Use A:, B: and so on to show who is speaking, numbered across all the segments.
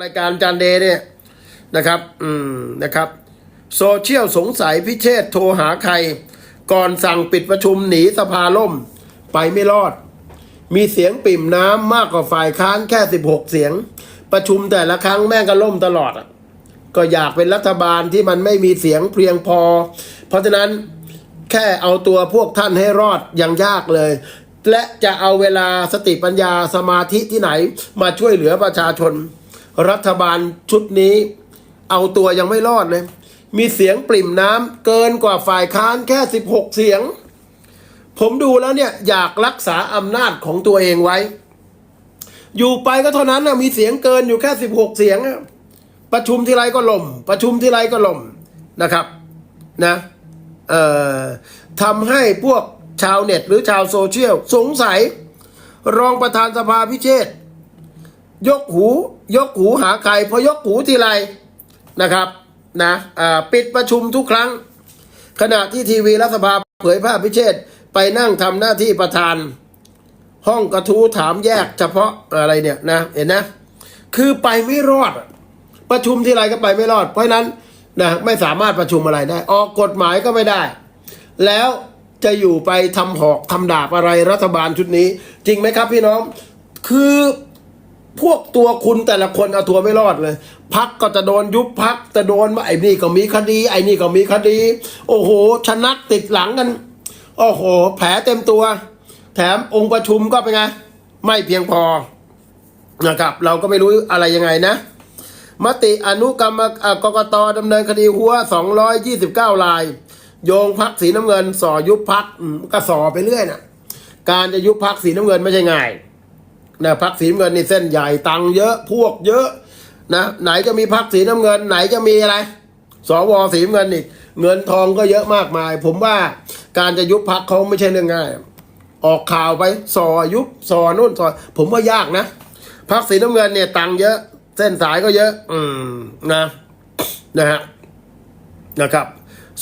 A: รายการจานเดย์เนี่ยนะครับ อืมนะครับ โซเชียลสงสัยพิเชษโทรหาใคร ก่อนสั่งปิดประชุมหนีสภาล่ม ไปไม่รอด มีเสียงปิ่มน้ำมากกว่าฝ่ายค้านแค่ 16 เสียง ประชุมแต่ละครั้งแม่งก็ล่มตลอด ก็อยากเป็นรัฐบาลที่มันไม่มีเสียงเพียงพอ เพราะฉะนั้นแค่เอาตัวพวกท่านให้รอดยังยากเลย และจะเอาเวลาสติปัญญาสมาธิที่ไหนมาช่วยเหลือประชาชน รัฐบาลชุดนี้ เอาตัวยังไม่รอดเลยมีเสียงปริ่มน้ำเกินกว่าฝ่ายค้านแค่ 16 เสียง ผมดูแล้วเนี่ยอยากรักษาอำนาจของตัวเองไว้ อยู่ไปก็เท่านั้นนะมีเสียงเกินอยู่แค่ 16 เสียง ประชุมทีไรก็ล่ม ประชุมทีไรก็ล่มนะครับนะเอ่อทำให้พวกชาวเน็ตหรือชาวโซเชียลสงสัย รองประธานสภาพิเชษ ยกหู ยกหูหาใครพอยกหูทีไรนะครับนะปิดประชุมทุกครั้ง ขณะที่ทีวีรัฐสภาเผยภาพพิเชษไปนั่งทำหน้าที่ประธาน ห้องกระทู้ถามแยกเฉพาะอะไรเนี่ยนะเห็นนะคือไปไม่รอด ประชุมที่ไรก็ไปไม่รอด เพราะนั้นนะไม่สามารถประชุมอะไรได้ ออกกฎหมายก็ไม่ได้ แล้วจะอยู่ไปทำหอกทำดาบอะไรรัฐบาลชุดนี้ จริงไหมครับพี่น้อง คือ พวกตัวคุณแต่ละคนเอาตัวไม่รอดเลย พักก็จะโดนยุบพักจะโดนว่าไอ้นี่ก็มีคดี ไอ้นี่ก็มีคดี โอ้โห ชนะติดหลังกัน โอ้โห แผลเต็มตัว แถมองค์ประชุมก็เป็นไง ไม่เพียงพอนะครับ เราก็ไม่รู้อะไรยังไงนะ มติอนุกรรมอะกกตดำเนินคดีหัว 229ราย โยงพักสีน้ำเงิน สอยุบพักก็สอไปเรื่อยน่ะ การจะยุบพักสีน้ำเงินไม่ใช่ง่าย นะพักสีน้ำเงินนี่เส้นใหญ่ตังเยอะพวกเยอะนะไหนจะมีพักสีน้ำเงิน ไหนจะมีอะไรสวสีน้ำเงินอีกเงินทองก็เยอะมากมาย ผมว่าการจะยุบพักเขาไม่ใช่เรื่องง่าย ออกข่าวไปสอยุบสอนู่นสอผมว่ายากนะพักสีน้ำเงินเนี่ยตังเยอะ เส้นสายก็เยอะ อืมนะนะฮะนะครับ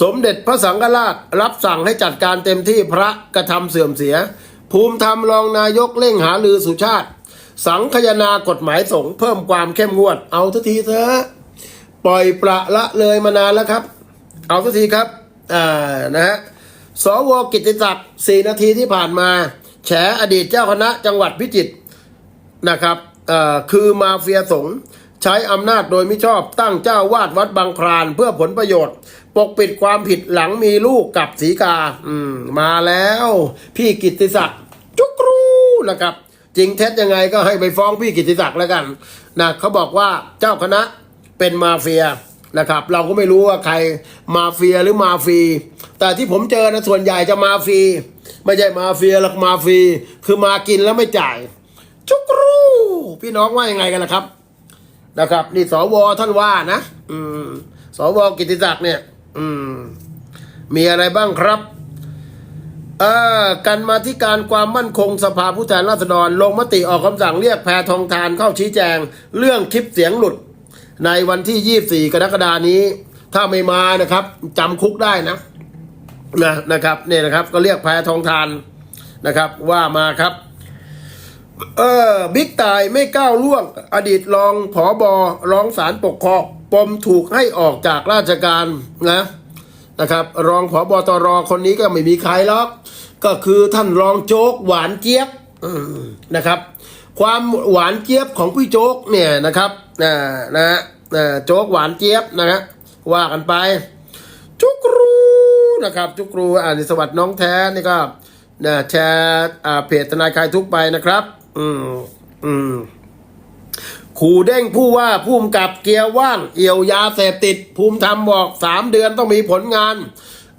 A: สมเด็จพระสังฆราชรับสั่งให้จัดการเต็มที่พระกระทำเสื่อมเสีย ภูมิธรรมรองนายกเร่งหาลือสุชาติ สังคยนากฎหมายสงเพิ่มความเข้มงวด เอาทุกทีเถอะปล่อยประละเลยมานานแล้วครับ เอาทุกทีครับอ่านะฮะสวกิติศักดิ์สี่นาทีที่ผ่านมา แฉอดีตเจ้าคณะจังหวัดพิจิตรนะครับคือมาเฟียสงใช้อำนาจโดยมิชอบตั้งเจ้าวาดวัดบางครานเพื่อผลประโยชน์ปกปิดความผิดหลังมีลูกกับสีกา อืม มาแล้ว พี่กิติศักดิ์จุกรูนะครับ จริงเท็จยังไงก็ให้ไปฟ้องพี่กิติศักดิ์แล้วกันนะเขาบอกว่าเจ้าคณะเป็นมาเฟียนะครับ เราก็ไม่รู้ว่าใครมาเฟียหรือมาฟี แต่ที่ผมเจอนะส่วนใหญ่จะมาฟี ไม่ใช่มาเฟียหรอกมาฟี คือมากินแล้วไม่จ่าย จุกรูพี่น้องว่ายังไงกันนะครับ นะครับ นี่สวท่านว่านะ อืมสวกิติศักดิ์เนี่ย อืม มีอะไรบ้างครับเอ่อกันมาที่การความมั่นคงสภาผู้แทนราษฎรลงมติออกคำสั่งเรียกแพทองทานเข้าชี้แจง เรื่องคลิปเสียงหลุด ในวันที่ 24 กรกฎานี้ ถ้าไม่มานะครับจำคุกได้นะนะนะครับเนี่ยนะครับ ก็เรียกแพทองทานนะครับ ว่ามาครับ เออบิ๊กตายไม่ก้าวล่วง อดีตรองผอบอร้องศาลปกครอง ปมถูกให้ออกจากราชการนะนะครับ รองผอบอตรคนนี้ก็ไม่มีใครหรอกก็คือท่านรองโจ๊กหวานเจี๊ยบนะครับ ความหวานเจี๊ยบของพี่โจ๊กเนี่ยนะครับนะนะนะโจ๊กหวานเจี๊ยบนะฮะว่ากันไป จุกรูนะครับจุกรูอ่านสวัสดิ์น้องแท้นี่ก็นะแชร์เพจทนายคลายทุกไปนะครับ อืมอืม ขู่เด้งผู้ว่าผู้กำกับเกียร์ว่างเอี่ยวยาเสพติด ภูมิธรรมบอกสามเดือนต้องมีผลงาน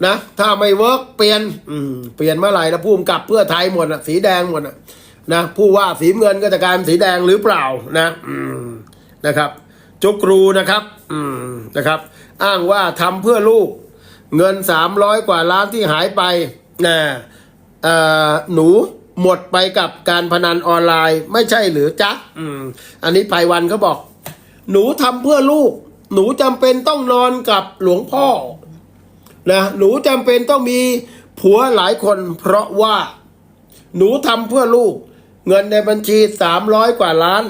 A: นะถ้าไม่เวิร์กเปลี่ยนอืเปลี่ยนเมื่อไหร่นะผู้กำกับเพื่อไทยหมดอะสีแดงหมดอะนะผู้ว่าสีเงินก็จะกลายเป็นสีแดงหรือเปล่านะอืมนะครับจุกรูนะครับอืมนะครับ อ้างว่าทำเพื่อลูก เงินสามร้อยกว่าล้านที่หายไปนะเอ่อหนู หมดไปกับการพนันออนไลน์ ไม่ใช่หรือจ๊ะอืม อันนี้ภัยวันเขาบอก หนูทำเพื่อลูก หนูจำเป็นต้องนอนกับหลวงพ่อนะหนูจำเป็นต้องมีผัวหลายคน เพราะว่า หนูทำเพื่อลูก เงินในบัญชีสามร้อยกว่าล้าน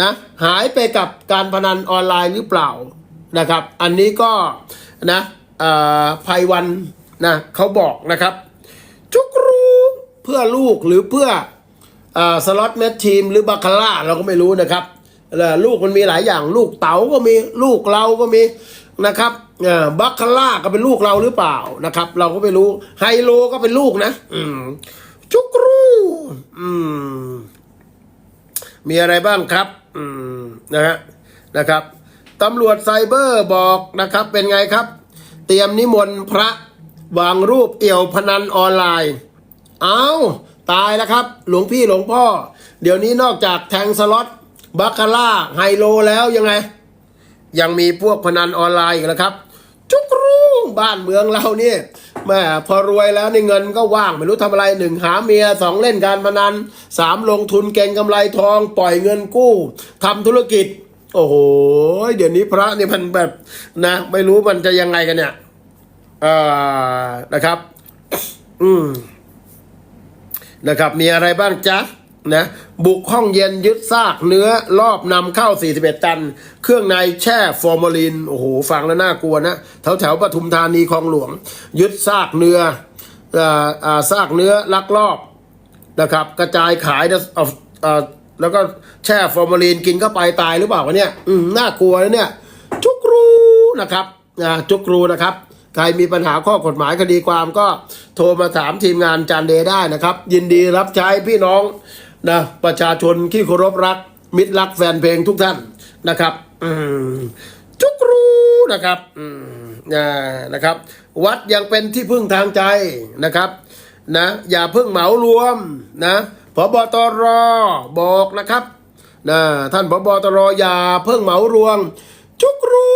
A: นะหายไปกับการพนันออนไลน์หรือเปล่านะครับ อันนี้ก็นะเอ่อภัยวันนะเขาบอกนะครับจุกรู เพื่อลูกหรือเพื่ออสล็อตแมชทีมหรือบาคาร่าเราก็ไม่รู้นะครับลูกมันมีหลายอย่างลูกเต๋าก็มีลูกเราก็มีนะครับบัคคาร่าก็เป็นลูกเราหรือเปล่านะครับ เราก็ไม่รู้ไฮโลก็เป็นลูกนะ อืมจุกรูอืม มีอะไรบ้างครับ อืมนะฮะนะครับตำรวจไซเบอร์บอกนะครับ เป็นไงครับ เตรียมนิมนต์พระวางรูปเอี่ยวพนันออนไลน์ เอาตายแล้วครับ หลวงพี่หลวงพ่อ เดี๋ยวนี้นอกจากแทงสล็อตบาคาร่าไฮโลแล้วยังไง ยังมีพวกพนันออนไลน์อีกแล้วครับ จุกรูบ้านเมืองเราเนี่ยแม่พอรวยแล้วในเงินก็ว่างไม่รู้ทำอะไรหนึ่งหาเมียสองเล่นการพนันสามลงทุนเก่งกำไรทอง ปล่อยเงินกู้ทำธุรกิจ โอ้โห เดี๋ยวนี้พระนี่มันแบบนะ ไม่รู้มันจะยังไงกันเนี่ยอ่านะครับ อืม นะครับ มีอะไรบ้างจ๊ะนะบุกห้องเย็นยึดซากเนื้อรอบนำเข้า 41 ตัน เครื่องในแช่ฟอร์มาลิน โอ้โห ฟังแล้วน่ากลัวนะ แถวแถวปทุมธานีคลองหลวง ยึดซากเนื้อออซากเนื้อลักลอบนะครับ กระจายขายแล้วก็แช่ฟอร์มาลินกินเข้าไปตายหรือเปล่าวะเนี่ยน่ากลัวนะเนี่ย จุกรูนะครับจุกรูนะครับ ใครมีปัญหาข้อกฎหมายคดีความก็โทรมาถามทีมงานจานเดย์ได้นะครับ ยินดีรับใช้พี่น้องนะประชาชนที่เคารพรัก มิตรรักแฟนเพลงทุกท่านนะครับจุกรูนะครับนะครับ วัดยังเป็นที่พึ่งทางใจนะครับนะอย่าเพิ่งเหมารวมนะพบตรบอกนะครับนะท่านพบตรอย่าเพิ่งเหมารวม จุกรู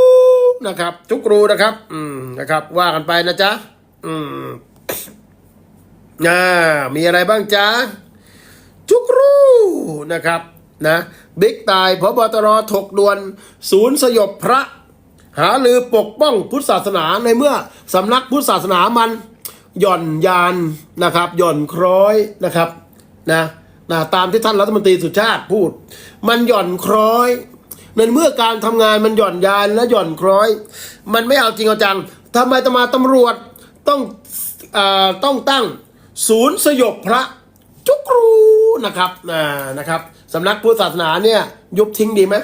A: นะครับ จุกรูนะครับ อืมนะครับ ว่ากันไปนะจ๊ะอืมอ่ามีอะไรบ้างจ๊ะจุกรูนะครับนะบิ๊กตายพบตรถกดวน ศูนย์สยบพระ หาลือปกป้องพุทธศาสนาในเมื่อสำนักพุทธศาสนามัน หย่อนยานนะครับ หย่อนคล้อยนะครับนะนะตามที่ท่านรัฐมนตรีสุชาติพูด มันหย่อนคล้อย ในเมื่อการทำงานมันหย่อนยานและหย่อนคล้อย มันไม่เอาจริงเอาจังทำไมตมาตำรวจต้องอต้องตั้งศูนย์สยบพระจุกรูนะครับอ่านะครับสำนักพุทธศาสนาเนี่ยยุบทิ้งดีไหม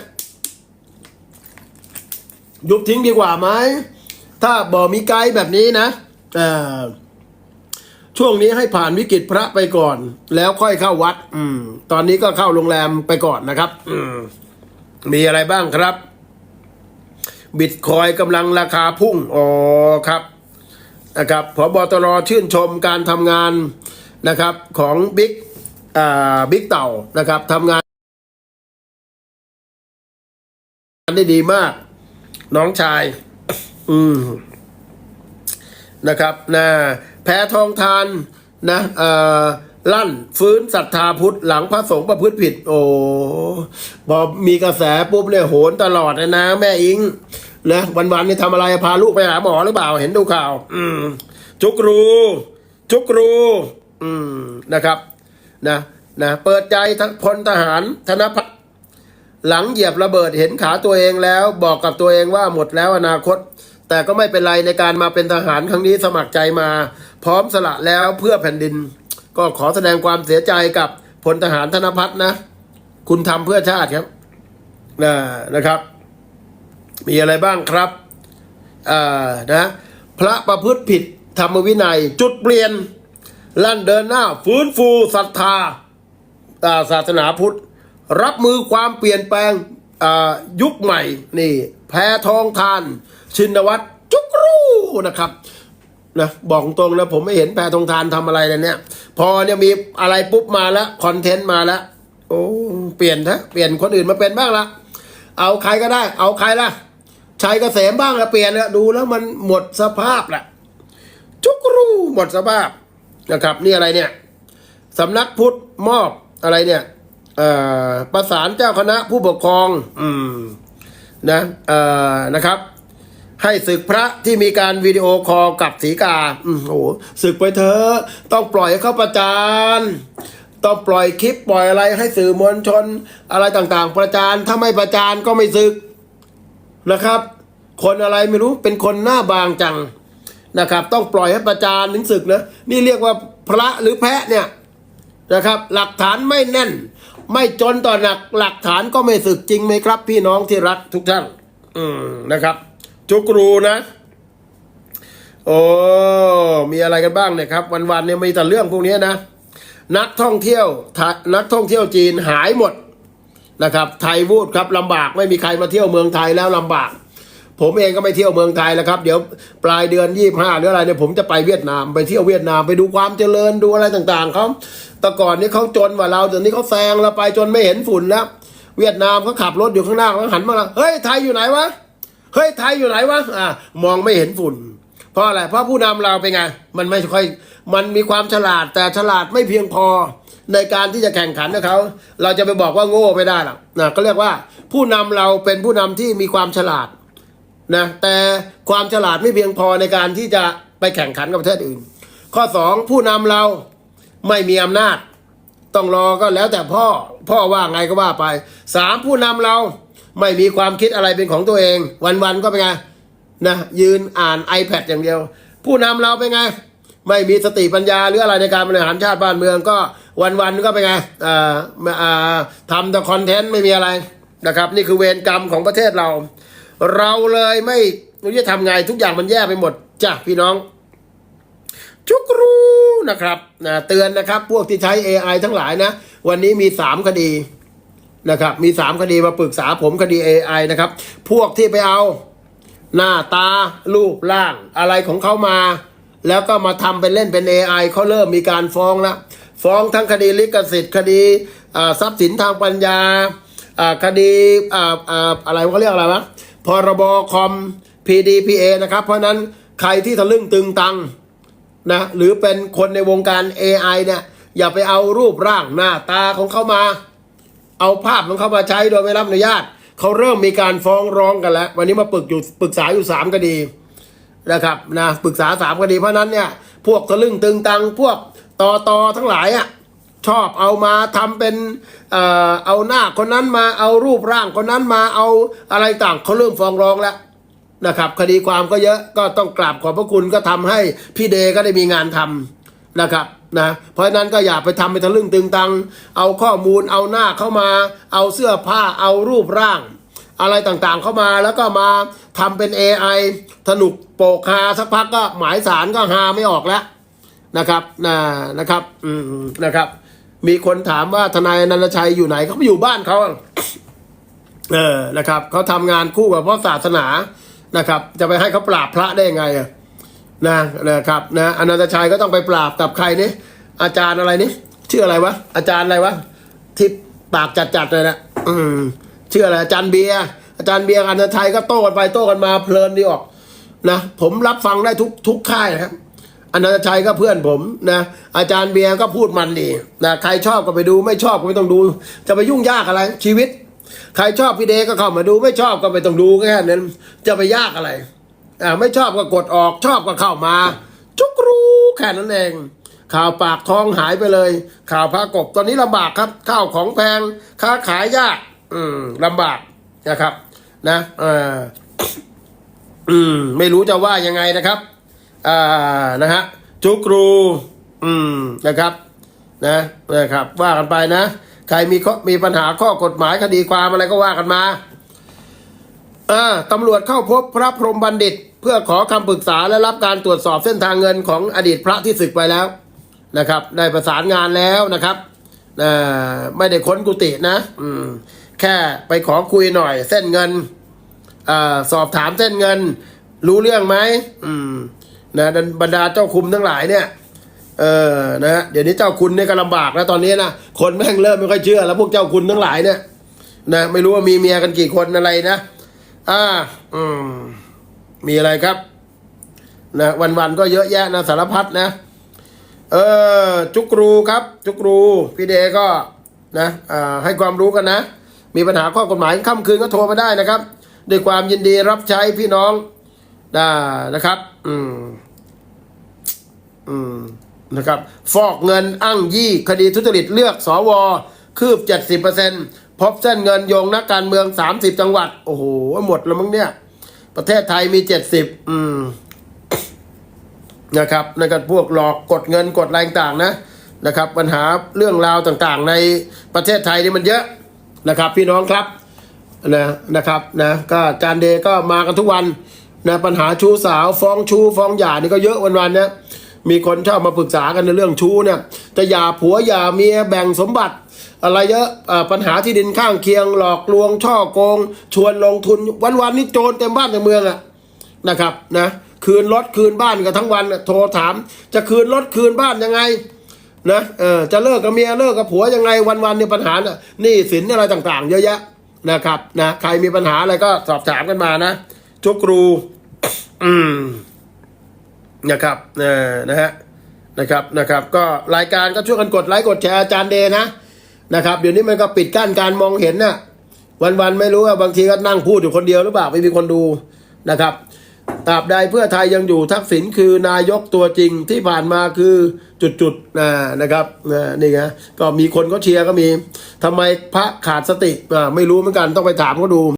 A: ยุบทิ้งดีกว่าไหมถ้าบ่มีไกด์แบบนี้นะช่วงนี้ให้ผ่านวิกฤตพระไปก่อน แล้วค่อยเข้าวัด อืม ตอนนี้ก็เข้าโรงแรมไปก่อนนะครับ อืม มีอะไรบ้างครับ บิตคอยกำลังราคาพุ่ง อ๋อครับนะครับพบตรชื่นชมการทำงานนะครับของบิ๊กอ่าบิ๊กเต่านะครับทำงานได้ดีมาก น้องชาย อืมนะครับนะแพ้ทองทานนะเอ่อ ลั่นฟื้นศรัทธาพุทธหลังพระสงฆ์ประพฤติผิด โอ้พอมีกระแสปุ๊บเนี่ยโหนตลอดเลยนะ แม่อิงนะวันๆนี่ทำอะไรพาลูกไปหาหมอหรือเปล่าเห็นดูข่าว อืม จุกรู จุกรู อืมนะครับนะนะเปิดใจทั้งพลทหารธนพัฒหลังเหยียบระเบิดเห็นขาตัวเองแล้ว บอกกับตัวเองว่าหมดแล้วอนาคต แต่ก็ไม่เป็นไรในการมาเป็นทหารครั้งนี้สมัครใจมา พร้อมสละแล้วเพื่อแผ่นดิน ก็ขอแสดงความเสียใจกับพลทหารธนพัฒน์นะ คุณทำเพื่อชาติครับนะนะครับ มีอะไรบ้างครับอ่านะพระประพฤติผิดธรรมวินัย จุดเปลี่ยน ลั่นเดินหน้า ฟื้นฟูศรัทธาาศาสนาพุทธ รับมือความเปลี่ยนแปลงยุคใหม่ นี่ แพทองทาน ชินวัตรจุกรูนะครับ นะบอกตรงนะผมไม่เห็นแพทองทานทำอะไรเลยเนี่ย พอเนี่ยมีอะไรปุ๊บมาแล้วคอนเทนต์มาแล้วโอ้เปลี่ยนเถอะเปลี่ยนคนอื่นมาเป็นบ้างละเอาใครก็ได้ เอาใครล่ะชัยเกษมบ้างละเปลี่ยนละดูแล้วมันหมดสภาพละจุกรูหมดสภาพนะครับ นี่อะไรเนี่ยสำนักพุทธมอบอะไรเนี่ยประสานเจ้าคณะผู้ปกครอง อืม นะ เอ่อ นะครับ ให้ศึกพระที่มีการวิดีโอคอลกับสีกาอืมโอ้โหศึกไปเถอะต้องปล่อยให้เข้าประจานต้องปล่อยคลิปปล่อยอะไรให้สื่อมวลชน อะไรต่างๆ ประจานถ้าไม่ประจานก็ไม่ศึกนะครับ คนอะไรไม่รู้เป็นคนหน้าบางจังนะครับ ต้องปล่อยให้ประจานถึงศึกนะนี่เรียกว่าพระหรือแพะเนี่ยนะครับ หลักฐานไม่แน่น ไม่จนต่อหนักหลักฐานก็ไม่ศึกจริงไหมครับ พี่น้องที่รักทุกท่านอืมนะครับ จุกรูนะ โอ้มีอะไรกันบ้างเนี่ยครับ วันๆเนี่ยมีแต่เรื่องพวกนี้นะ นักท่องเที่ยวนักท่องเที่ยวจีนหายหมดนะครับ ไทยวูดครับลำบากไม่มีใครมาเที่ยวเมืองไทยแล้วลำบาก ผมเองก็ไม่เที่ยวเมืองไทยแล้วครับ เดี๋ยวปลายเดือนยี่ห้าหรืออะไรเนี่ยผมจะไปเวียดนามไปเที่ยวเวียดนามไปดูความเจริญดูอะไรต่างๆเขาแต่ก่อนนี้เขาจนกว่าเราแต่นี้เขาแซงเราไปจนไม่เห็นฝุ่นแล้ว เวียดนามเขาขับรถอยู่ข้างหน้าเขาหันมาแล้วเฮ้ยไทยอยู่ไหนวะ เฮ้ยไทยอยู่ไหนวะอ่ามองไม่เห็นฝุ่น เพราะอะไรเพราะผู้นำเราเป็นไงมันไม่ค่อยมันมีความฉลาดแต่ฉลาดไม่เพียงพอในการที่จะแข่งขันกับเขาเราจะไปบอกว่าโง่ไม่ได้หรอกนะก็เรียกว่าผู้นำเราเป็นผู้นำที่มีความฉลาดนะแต่ความฉลาดไม่เพียงพอในการที่จะไปแข่งขันกับประเทศอื่น ข้อสองผู้นำเราไม่มีอำนาจ ต้องรอก็แล้วแต่พ่อพ่อว่าไงก็ว่าไปสามผู้นำเรา ไม่มีความคิดอะไรเป็นของตัวเอง วันๆก็เป็นไงนะยืนอ่าน iPad อย่างเดียว ผู้นำเราเป็นไง ไม่มีสติปัญญาหรืออะไรในการบริหารชาติบ้านเมืองก็วันๆก็เป็นไงอ่าอ่าทำแต่คอนเทนต์ไม่มีอะไรนะครับ นี่คือเวรกรรมของประเทศเรา เราเลยไม่รู้จะทำไงทุกอย่างมันแย่ไปหมดจ้ะพี่น้อง จุกรูนะครับนะเตือนนะครับ พวกที่ใช้ AI ทั้งหลายนะ วันนี้มีสามคดี นะครับ มีสามคดีมาปรึกษาผมคดี AI นะครับ พวกที่ไปเอาหน้าตารูปร่างอะไรของเขามา แล้วก็มาทำเป็นเล่นเป็น AI เขาเริ่มมีการฟ้องแล้วฟ้องทั้งคดีลิขสิทธิ์ คดีทรัพย์สินทางปัญญาคดีอ่าอ่าอะไรเขาเรียกอะไรวะพรบคอม PDPA นะครับ เพราะฉะนั้นใครที่ทะลึ่งตึงตังนะหรือเป็นคนในวงการ AI เนี่ยอย่าไปเอารูปร่างหน้าตาของเขามา เอาภาพของเขามาใช้โดยไม่รับอนุญาตเขาเริ่มมีการฟ้องร้องกันแล้ว วันนี้มาปรึกอยู่ปรึกษาอยู่สามคดีนะครับนะปรึกษาสามคดีเพราะนั้นเนี่ยพวกทะลึ่งตึงตังพวกตอตอทั้งหลายอะชอบเอามาทำเป็นเอ่อเอาหน้าคนนั้นมาเอารูปร่างคนนั้นมาเอาอะไรต่างเขาเริ่มฟ้องร้องแล้วนะครับ คดีความก็เยอะก็ต้องกราบขอบพระคุณก็ทำให้พี่เดก็ได้มีงานทำ นะครับนะเพราะฉะนั้นก็อย่าไปทำไปทะลึ่งตึงตัง เอาข้อมูลเอาหน้าเข้ามา เอาเสื้อผ้าเอารูปร่าง อะไรต่างๆเข้ามาแล้วก็มาทำเป็น AI สนุกโปกฮาสักพักก็หมายสารก็ฮาไม่ออกแล้วนะครับนะนะครับอืมนะครับ มีคนถามว่าทนายนันชัยอยู่ไหนเขาไปอยู่บ้านเขาเออนะครับเขาทำงานคู่กับพระศาสนานะครับ จะไปให้เขาปราบพระได้ยังไงอะ นะนะครับนะอนันตชัยก็ต้องไปปราบกับใครนี่อาจารย์อะไรนี่ชื่ออะไรวะอาจารย์อะไรวะที่ปากจัดๆเลยนะอืมชื่ออะไรอาจารย์เบียร์อาจารย์เบียร์อนันตชัยก็โต้กันไปโต้กันมาเพลินดีออกนะผมรับฟังได้ทุกทุกค่ายนะครับอนันตชัยก็เพื่อนผมนะอาจารย์เบียร์ก็พูดมันดีนะใครชอบก็ไปดูไม่ชอบก็ไม่ต้องดู จะไปยุ่งยากอะไรชีวิต ใครชอบพี่เดก็เข้ามาดูไม่ชอบก็ไม่ต้องดูแค่นั้นจะไปยากอะไร ไม่ชอบก็กดออกชอบก็เข้ามา จุกรู้แค่นั้นเอง ข่าวปากท้องหายไปเลย ข่าวพระกบตอนนี้ลำบากครับ ข้าวของแพงค้าขายยากอืมลำบากนะครับ นะเอออืม ไม่รู้จะว่ายังไงนะครับอ่านะฮะจุกรูอืมนะครับ นะนะครับ ว่ากันไปนะ ใครมีข้อมีปัญหาข้อกฎหมายคดีความอะไรก็ว่ากันมา อ่าตำรวจเข้าพบพระพรหมบัณฑิต เพื่อขอคำปรึกษาและรับการตรวจสอบเส้นทางเงินของอดีตพระที่ศึกไปแล้วนะครับ ได้ประสานงานแล้วนะครับไม่ได้ค้นกุฏินะแค่ไปขอคุยหน่อย เส้นเงินอสอบถามเส้นเงิน รู้เรื่องไหมมนะบรรดาเจ้าคุมทั้งหลายเนี่ยเออนะฮะเดี๋ยวนี้เจ้าคุณเนี่ยก็ลำบากแล้วตอนนี้นะคนแม่งเริ่มไม่ค่อยเชื่อ แล้วพวกเจ้าคุณทั้งหลายเนี่ยนะไม่รู้ว่ามีเมียกันกี่คนอะไรนะ อ่า อืม มีอะไรครับ นะวันๆก็เยอะแยะนะสารพัดนะ เออ จุกรูครับ จุกรู พี่เดก็นะอ่าให้ความรู้กันนะ มีปัญหาข้อกฎหมายค่ำคืนก็โทรมาได้นะครับ ด้วยความยินดีรับใช้พี่น้องได้นะครับ อืม อืม นะครับ ฟอกเงินอ้างยี่ คดีทุจริตเลือกสวคืบ70% พบเส้นเงินโยงนักการเมือง 30 จังหวัด โอ้โหหมดแล้วมั้งเนี่ย ประเทศไทยมี 70 อืมนะครับในการพวกหลอกกดเงินกดอะไรต่างๆนะนะครับ ปัญหาเรื่องราวต่างๆ ในประเทศไทยนี่มันเยอะนะครับ พี่น้องครับนะนะครับนะก็อาจารเดก็มากันทุกวันนะปัญหาชู้สาวฟ้องชู้ฟ้องหย่านี่ก็เยอะวันๆนะมีคนชอบมาปรึกษากันในเรื่องชู้เนี่ยจะหย่าผัวหย่าเมียแบ่งสมบัติ อะไรเยอะปัญหาที่ดินข้างเคียง หลอกลวงช่อโกง ชวนลงทุนวันๆนี่โจรเต็มบ้านเต็มเมืองอะนะครับนะคืนรถคืนบ้านกันทั้งวันน่ะโทรถาม จะคืนรถคืนบ้านยังไงนะเออจะเลิกกับเมียเลิกกับผัวยังไงวันๆเนี่ยปัญหาน่ะหนี่สินอะไรต่างๆ เยอะแยะนะครับนะใครมีปัญหาอะไรก็สอบถามกันมานะจุกรูอืมนะครับเออนะฮะนะครับนะครับ ก็รายการก็ช่วยกันกดไลค์กดแชร์อาจารย์เดย์นะ นะครับ เดี๋ยวนี้มันก็ปิดกั้นการมองเห็นน่ะวันๆไม่รู้ว่าบางทีก็นั่งพูดอยู่คนเดียวหรือเปล่าไม่มีคนดูนะครับตราบใดเพื่อไทยยังอยู่ทักษิณคือนายกตัวจริงที่ผ่านมาคือจุดๆนะนะครับนี่ไงก็มีคนก็เชียร์ก็มีทำไมพระขาดสติไม่รู้เหมือนกันต้องไปถามเขาดู